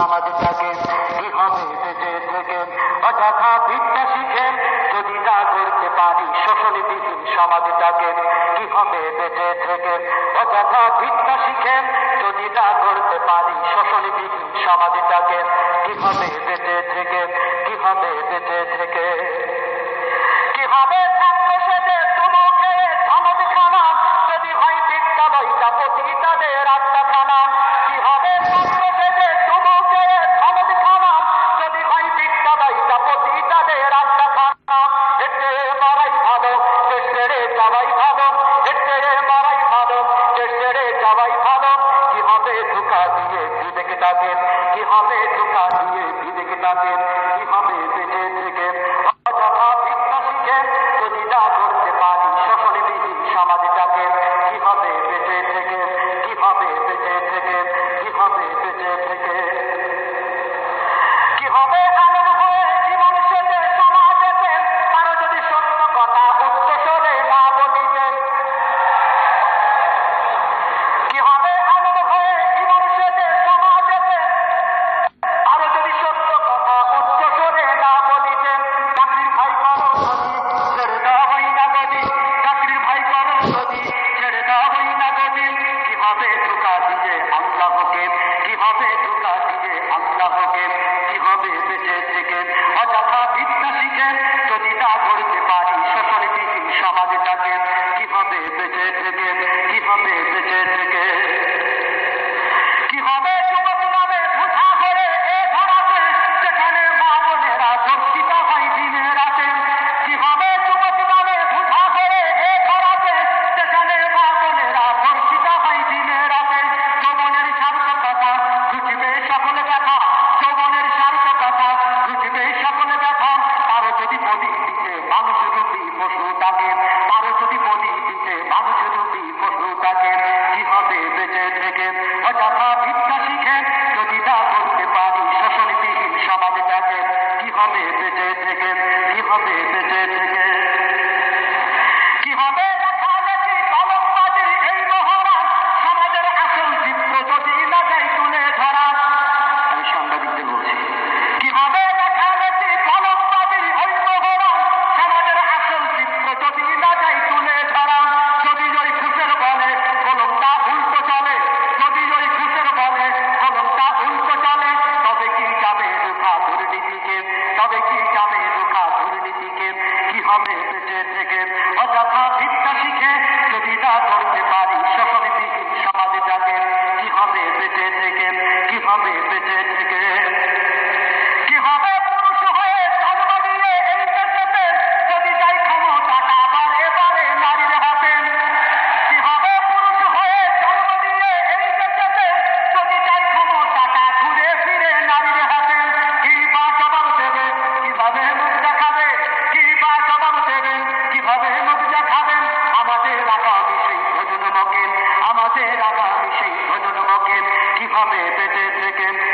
সমাধি সমাজটাকে কীভাবে বেঁচে থেকে অযথা বিদ্যা শিখেন যদি না করতে পারি শোষণবিহীন সমাজটাকে কীভাবে বেঁচে থেকে অযথা বিদ্যা শিখেন যদি না করতে পারি শোষণবিহীন সমাজটাকে কীভাবে বেঁচে থেকে, কীভাবে দিতে কেতাবেন কি হবে ঝুঁকা দিয়ে দিতে কেতাবেন শিখেন অযথা বিদ্যা শিখেন যদি না করতে পারি, শোষণবিহীন সমাজে থাকেন কি হবে বেঁচে থেকে কি হবে বেঁচে taken.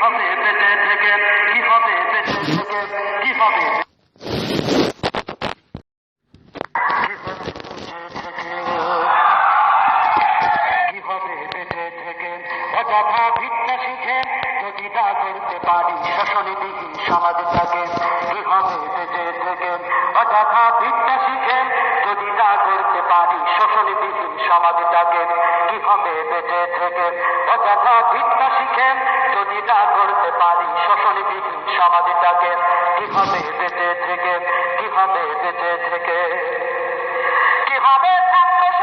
কীভাবে বেঁচে থেকে কীভাবে বেঁচে থেকে কীভাবে কীভাবে বেঁচে থেকে? অযথা ভিক্ষা শিখে যদি কি করতে পারি শোষণবিহীন সমাজটাকে কীভাবে বেঁচে থেকে? অযথা ভিক্ষা শিখে যদি না করতে পারি শোষণবিহীন সমাজটাকে কীভাবে বেঁচে থেকে? অযথা ভিক্ষা শিখে তা করতে পারি। শোষণবিহীন সমাজটাকে সমাধিটাকে কীভাবে বেঁচে থেকে কীভাবে বেঁচে থেকে? কীভাবে হবে